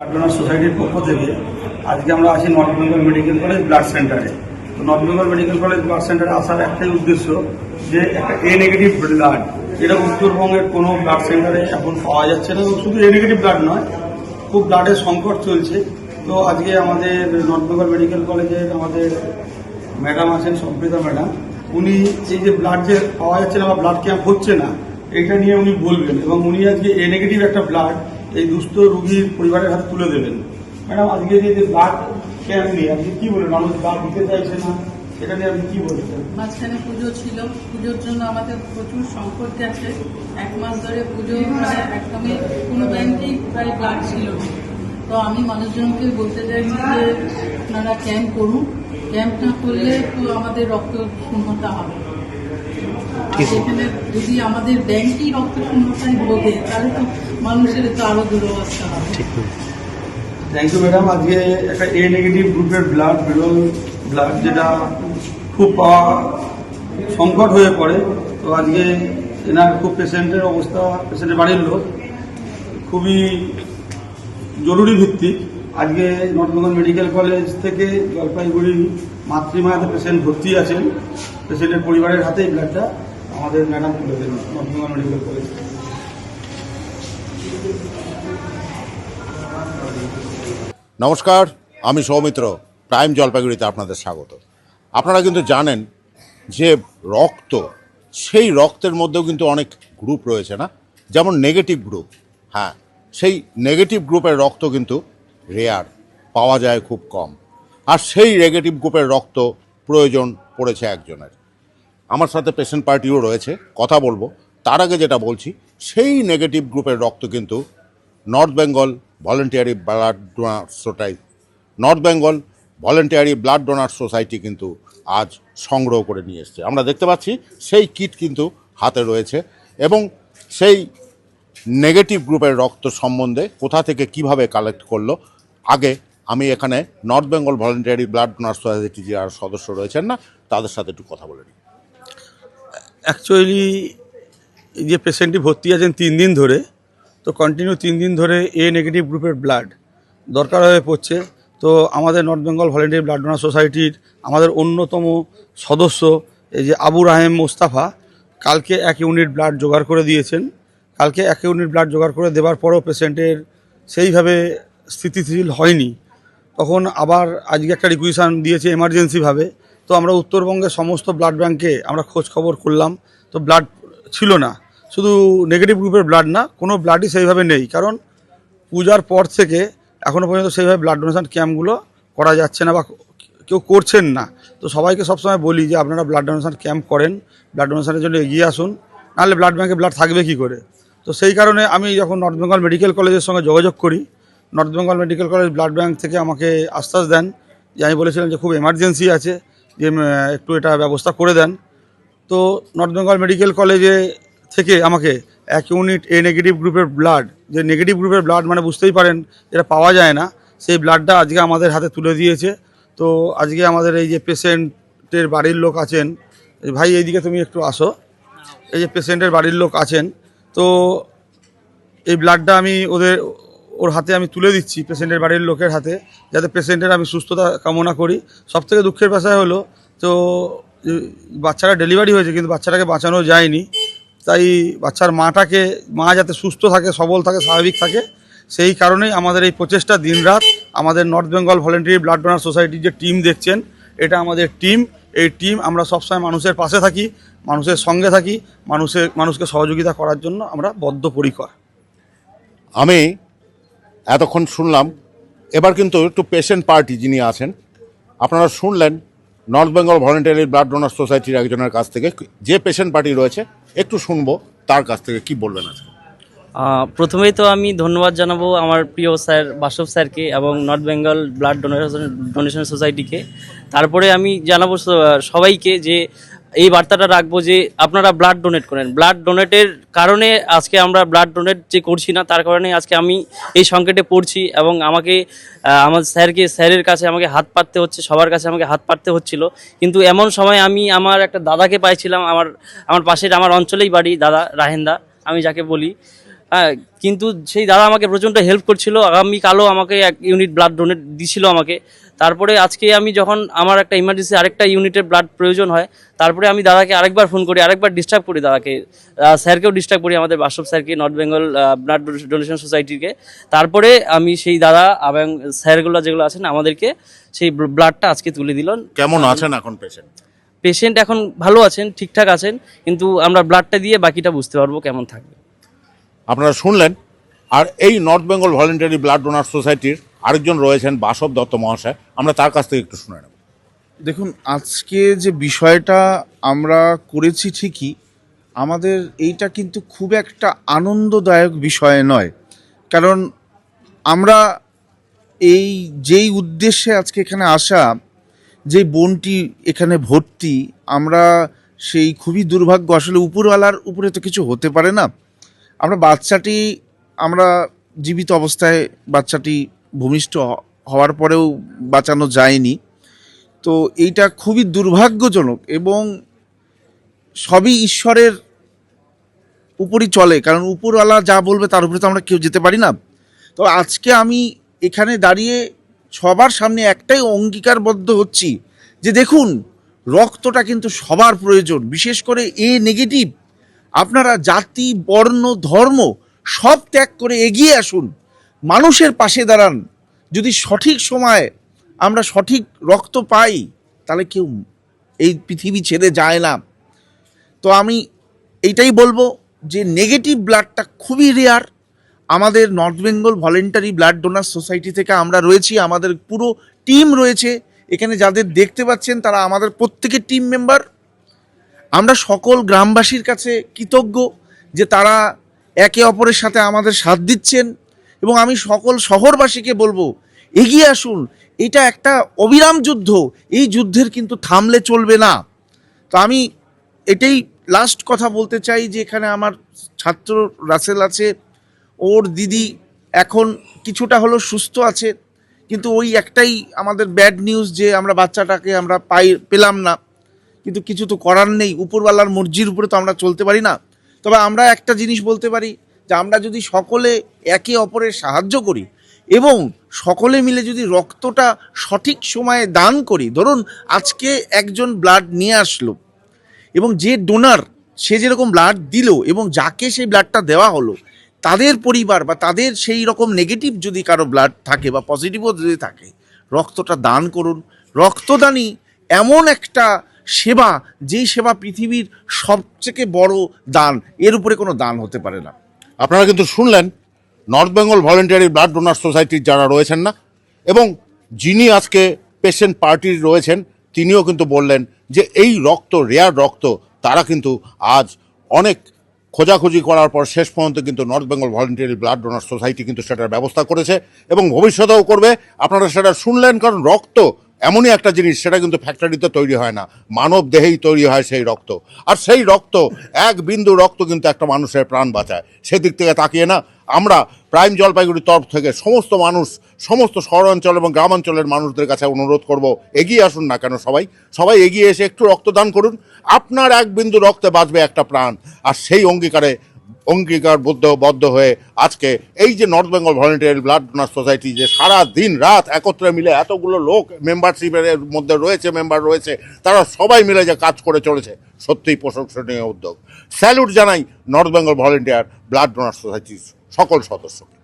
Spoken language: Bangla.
ডোনার সোসাইটির পক্ষ থেকে আজকে আমরা আছি north Bengal medical college blood সেন্টারে। তো north Bengal medical college blood সেন্টারে আসার একটাই উদ্দেশ্য যে একটা এ নেগেটিভ ব্লাড যেটা উত্তরবঙ্গের কোনো ব্লাড সেন্টারে এখন পাওয়া যাচ্ছে না। শুধু এ নেগেটিভ ব্লাড নয়, খুব ব্লাডের সংকট চলছে। তো আজকে আমাদের নর্থ বেঙ্গল মেডিকেল কলেজের আমাদের ম্যাডাম আছেন সম্প্রীতা ম্যাডাম। উনি এই যে ব্লাড যে পাওয়া যাচ্ছে না বা ব্লাড ক্যাম্প হচ্ছে না, এটা নিয়ে উনি বলবেন। এবং উনি আজকে এ নেগেটিভ একটা ব্লাড এই দুস্থ রোগীর পরিবারের হাতে তুলে দেবেন। ম্যাডাম আজকে যে যে ব্লাড ক্যাম্প নিয়ে আপনি কি বলেন মানুষ ব্লাড দিতে চাইছে না এটা নিয়ে আপনি কি বলছেন? মাঝখানে পুজো ছিল। পুজোর জন্য আমাদের প্রচুর সংকট গেছে। এক মাস ধরে পুজো মানে একদমই কোনো ব্যাংকেই প্রায় ব্লাড ছিল না। তো আমি মানুষজনকে বলতে চাইছি যে আপনারা ক্যাম্প করুন। ক্যাম্প না করলে তো আমাদের রক্ত শূন্যতা হবে এখানে যদি আমাদের ব্যাংকই রক্ত শূন্যতায় ভোগে তাহলে তো মানুষের তো আরও দুরবস্থা হবে। থ্যাংক ইউ ম্যাডাম আজকে একটা এ নেগেটিভ গ্রুপের ব্লাড বিরল ব্লাড যেটা খুব পাওয়া সংকট হয়ে পড়ে। তো আজকে এনার খুব পেশেন্টের অবস্থা পেশেন্টের বাড়ির লোক খুবই জরুরি ভিত্তিক। আজকে নর্থ বেঙ্গল মেডিকেল কলেজ থেকে জলপাইগুড়ি মাতৃমায়াতে পেশেন্ট ভর্তি আছেন। পেশেন্টের পরিবারের হাতেই ব্লাডটা আমাদের ম্যাডাম তুলে দেন নর্থ বেঙ্গল মেডিকেল কলেজ। থেকে। নমস্কার, আমি সৌমিত্র, প্রাইম জলপাইগুড়িতে আপনাদের স্বাগত। আপনারা কিন্তু জানেন যে রক্ত, সেই রক্তের মধ্যেও কিন্তু অনেক গ্রুপ রয়েছে না? যেমন নেগেটিভ গ্রুপ হ্যাঁ সেই নেগেটিভ গ্রুপের রক্ত কিন্তু রেয়ার পাওয়া যায় খুব কম। আর সেই নেগেটিভ গ্রুপের রক্ত প্রয়োজন পড়েছে একজনের। আমার সাথে পেশেন্ট পার্টিও রয়েছে, কথা বলব। তার আগে যেটা বলছি, সেই নেগেটিভ গ্রুপের রক্ত কিন্তু north Bengal voluntary blood donor society north Bengal voluntary blood donor society কিন্তু আজ সংগ্রহ করে নিয়ে এসছে। আমরা দেখতে পাচ্ছি সেই কিট কিন্তু হাতে রয়েছে এবং সেই নেগেটিভ গ্রুপের রক্ত সম্বন্ধে কোথা থেকে কীভাবে কালেক্ট করল, আগে আমি এখানে north Bengal voluntary blood donor society যারা সদস্য রয়েছেন না, তাদের সাথে একটু কথা বলে নিই। অ্যাকচুয়ালি যে পেশেন্টটি ভর্তি আছেন তিন দিন ধরে, তো কন্টিনিউ তিন দিন ধরে এ নেগেটিভ গ্রুপের ব্লাড দরকার হয়ে পড়ছে। তো আমাদের north Bengal volunteer blood donor সোসাইটির আমাদের অন্যতম সদস্য, এই যে আবু রাহেম মোস্তাফা, কালকে এক ইউনিট ব্লাড জোগাড় করে দিয়েছেন। কালকে এক ইউনিট ব্লাড জোগাড় করে দেওয়ার পরও পেশেন্টের সেইভাবে স্থিতিশীল হয়নি। তখন আবার আজকে একটা রিকুইশন দিয়েছে এমার্জেন্সিভাবে তো আমরা উত্তরবঙ্গের সমস্ত ব্লাড ব্যাঙ্কে আমরা খোঁজ খবর করলাম। তো ব্লাড ছিল না। শুধু নেগেটিভ গ্রুপের ব্লাড না, কোনো ব্লাডই সেইভাবে নেই। কারণ পূজার পর থেকে এখনও পর্যন্ত সেইভাবে ব্লাড ডোনেশন ক্যাম্পগুলো করা যাচ্ছে না বা কেউ করছেন না। তো সবাইকে সবসময় বলি যে, আপনারা ব্লাড ডোনেশন ক্যাম্প করেন ব্লাড ডোনেশনের জন্য এগিয়ে আসুন। নাহলে ব্লাড ব্যাঙ্কে ব্লাড থাকবে কি করে? তো সেই কারণে আমি যখন নর্থ বেঙ্গল মেডিকেল কলেজের সঙ্গে যোগাযোগ করি north Bengal medical college blood bank থেকে আমাকে আশ্বাস দেন যে, আমি বলেছিলাম যে, খুব এমার্জেন্সি আছে, যে একটু এটা ব্যবস্থা করে দেন। তো নর্থ বেঙ্গল মেডিকেল কলেজে থেকে আমাকে এক ইউনিট এ নেগেটিভ গ্রুপের ব্লাড যে নেগেটিভ গ্রুপের ব্লাড মানে বুঝতেই পারেন, এটা পাওয়া যায় না। সেই ব্লাডটা আজকে আমাদের হাতে তুলে দিয়েছে। তো আজকে আমাদের এই যে পেশেন্টের বাড়ির লোক আছেন ভাই এইদিকে তুমি একটু আসো। এই যে পেশেন্টের বাড়ির লোক আছেন, তো এই ব্লাডটা আমি ওদের, ওর হাতে আমি তুলে দিচ্ছি পেশেন্টের বাড়ির লোকের হাতে, যাতে পেশেন্টের আমি সুস্থতা কামনা করি। সব থেকে দুঃখের বিষয় হলো, তো বাচ্চারা ডেলিভারি হয়েছে, কিন্তু বাচ্চাটাকে বাঁচানো যায়নি। তাই বাচ্চার মাটাকে, মা যাতে সুস্থ থাকে, সবল থাকে, স্বাভাবিক থাকে, সেই কারণেই আমাদের এই প্রচেষ্টা দিনরাত। আমাদের north Bengal voluntary blood donor সোসাইটির যে টিম দেখছেন, এটা আমাদের টিম এই টিম আমরা সবসময় মানুষের পাশে থাকি, মানুষের সঙ্গে থাকি মানুষের মানুষকে সহযোগিতা করার জন্য আমরা বদ্ধপরিকর। আমি এতক্ষণ শুনলাম, এবার কিন্তু একটু পেশেন্ট পার্টি যিনি আছেন, আপনারা শুনলেন north Bengal voluntary blood donor সোসাইটির একজনের কাছ থেকে যে পেশেন্ট পার্টি রয়েছে, একটু শুনব তার কাছ থেকে কি বলবেন আজকে। প্রথমেই তো আমি ধন্যবাদ জানাব আমার প্রিয় স্যার বাসব স্যারকে এবং north Bengal blood donation donation সোসাইটিকে তারপরে আমি জানাব সবাইকে যে এই বার্তাটা রাখব যে আপনারা ব্লাড ডোনেট করেন। ব্লাড ডোনেটের কারণে আজকে আমরা ব্লাড ডোনেট যে করছি না, তার কারণে আজকে আমি এই সংকটে পড়ছি এবং আমাকে আমার স্যারকে, স্যারের কাছে আমাকে হাত পাততে হচ্ছে, সবার কাছে আমাকে হাত পাততে হচ্ছিল। কিন্তু এমন সময় আমি আমার একটা দাদাকে পাইছিলাম, আমার আমার পাশের, আমার অঞ্চলেই বাড়ি, দাদা রাহেন্দা, আমি যাকে বলি। হ্যাঁ কিন্তু সেই দাদা আমাকে প্রচণ্ড হেল্প করছিল। আগামীকালও আমাকে এক ইউনিট ব্লাড ডোনেট দিছিল আমাকে। তারপরে আজকে আমি যখন আমার একটা ইমার্জেন্সি আরেকটা ইউনিটের ব্লাড প্রয়োজন হয় তারপরে আমি দাদাকে আরেকবার ফোন করি আরেকবার ডিস্টার্ব করি দাদাকে। স্যারকেও ডিস্টার্ব করি আমাদের বাসব স্যারকে নর্থ বেঙ্গল ব্লাড ডোনেশন সোসাইটিকে তারপরে আমি সেই দাদা এবং স্যারগুলো যেগুলো আছেন আমাদেরকে সেই ব্লাডটা আজকে তুলে দিল। কেমন আছেন এখন পেশেন্ট পেশেন্ট এখন ভালো আছেন ঠিকঠাক আছেন কিন্তু আমরা ব্লাডটা দিয়ে বাকিটা বুঝতে পারব কেমন থাকবে। আপনারা শুনলেন, আর এই north Bengal voluntary blood donor সোসাইটির আরেকজন রয়েছেন বাসব দত্ত মহাশয়। আমরা তার কাছ থেকে একটু শুনে নেব। দেখুন, আজকে যে বিষয়টা আমরা করেছি ঠিকই, আমাদের এইটা কিন্তু খুব একটা আনন্দদায়ক বিষয় নয়। কারণ আমরা এই যেই উদ্দেশ্যে আজকে এখানে আসা যে বোনটি এখানে ভর্তি, আমরা সেই খুবই দুর্ভাগ্য। আসলে উপরওয়ালার উপরে তো কিছু হতে পারে না। আমরা বাচ্চাটি, আমরা জীবিত অবস্থায় বাচ্চাটি ভূমিষ্ঠ হওয়ার পরেও বাঁচানো যায়নি। তো এইটা খুবই দুর্ভাগ্যজনক এবং সবই ঈশ্বরের উপরই চলে, কারণ উপরওয়ালা যা বলবে তার উপরে তো আমরা কেউ যেতে পারি না। তো আজকে আমি এখানে দাঁড়িয়ে সবার সামনে একটাই অঙ্গীকারবদ্ধ হচ্ছি যে দেখুন, রক্তটা কিন্তু সবার প্রয়োজন, বিশেষ করে এ নেগেটিভ আপনারা জাতি, বর্ণ, ধর্ম সব ত্যাগ করে এগিয়ে আসুন। মানুষের পাশে দাঁড়ান। যদি সঠিক সময়ে আমরা সঠিক রক্ত পাই, তাহলে কেউ এই পৃথিবী ছেড়ে যায় না। তো আমি এইটাই বলব যে নেগেটিভ ব্লাডটা খুবই রেয়ার আমাদের north Bengal voluntary blood donor society থেকে আমরা রয়েছি। আমাদের পুরো টিম রয়েছে। এখানে যাদের দেখতে পাচ্ছেন, তারা আমাদের প্রত্যেকের টিম মেম্বার আমরা সকল গ্রামবাসীর কাছে কৃতজ্ঞ যে তারা একে অপরের সাথে আমাদের সাথ দিচ্ছেন এবং আমি সকল শহরবাসীকে বলব, এগিয়ে আসুন। এটা একটা অবিরাম যুদ্ধ। এই যুদ্ধের কিন্তু থামলে চলবে না। তো আমি এটাই লাস্ট কথা বলতে চাই যে এখানে আমার ছাত্র রাসেল আছে, ওর দিদি এখন কিছুটা হলো সুস্থ আছে, কিন্তু ওই একটাই আমাদের ব্যাড নিউজ যে আমরা বাচ্চাটাকে আমরা পাই, পেলাম না। কিন্তু কিছু তো করার নেই। উপরওয়ালার মর্জির উপরে তো আমরা চলতে পারি না। তবে আমরা একটা জিনিস বলতে পারি যে আমরা যদি সকলে একে অপরের সাহায্য করি এবং সকলে মিলে যদি রক্তটা সঠিক সময়ে দান করি, ধরুন আজকে একজন ব্লাড নিয়ে আসলো এবং যে ডোনার সে যেরকম ব্লাড দিল এবং যাকে সেই ব্লাডটা দেওয়া হলো, তাদের পরিবার বা তাদের সেই রকম নেগেটিভ যদি কারও ব্লাড থাকে বা পজিটিভও যদি থাকে, রক্তটা দান করুন। রক্তদানই এমন একটা সেবা, যেই সেবা পৃথিবীর সবথেকে বড় দান, এর উপরে কোনো দান হতে পারে না। আপনারা কিন্তু শুনলেন, north Bengal voluntary blood donor সোসাইটির যারা রয়েছেন না, এবং যিনি আজকে পেশেন্ট পার্টির রয়েছেন, তিনিও কিন্তু বললেন যে এই রক্ত, রেয়ার রক্ত, তারা কিন্তু আজ অনেক খোঁজাখুঁজি করার পর শেষ পর্যন্ত কিন্তু north Bengal voluntary blood donor society কিন্তু সেটার ব্যবস্থা করেছে, এবং ভবিষ্যতেও করবে। আপনারা সেটা শুনলেন, কারণ রক্ত এমনই একটা জিনিস, সেটা কিন্তু ফ্যাক্টরিতে তৈরি হয় না। মানব দেহেই তৈরি হয় সেই রক্ত। আর সেই রক্ত, এক বিন্দু রক্ত কিন্তু একটা মানুষের প্রাণ বাঁচায়। সেদিক থেকে তাকিয়ে না, আমরা প্রাইম জলপাইগুড়ির তরফ থেকে সমস্ত মানুষ, সমস্ত শহরাঞ্চল এবং গ্রামাঞ্চলের মানুষদের কাছে অনুরোধ করব, এগিয়ে আসুন না কেন সবাই? সবাই এগিয়ে এসে একটু রক্তদান করুন। আপনার এক বিন্দু রক্তে বাঁচবে একটা প্রাণ, আর সেই অঙ্গীকারে অঙ্গীকারবদ্ধ বদ্ধ হয়ে আজকে এই যে north Bengal voluntary blood donor society যে সারা দিন রাত একত্রে মিলে এতগুলো লোক মেম্বারশিপের মধ্যে রয়েছে মেম্বার রয়েছে, তারা সবাই মিলে যে কাজ করে চলেছে, সত্যিই প্রশংসনীয় উদ্যোগ। স্যালুট জানাই north Bengal volunteer blood donor সোসাইটির সকল সদস্যকে।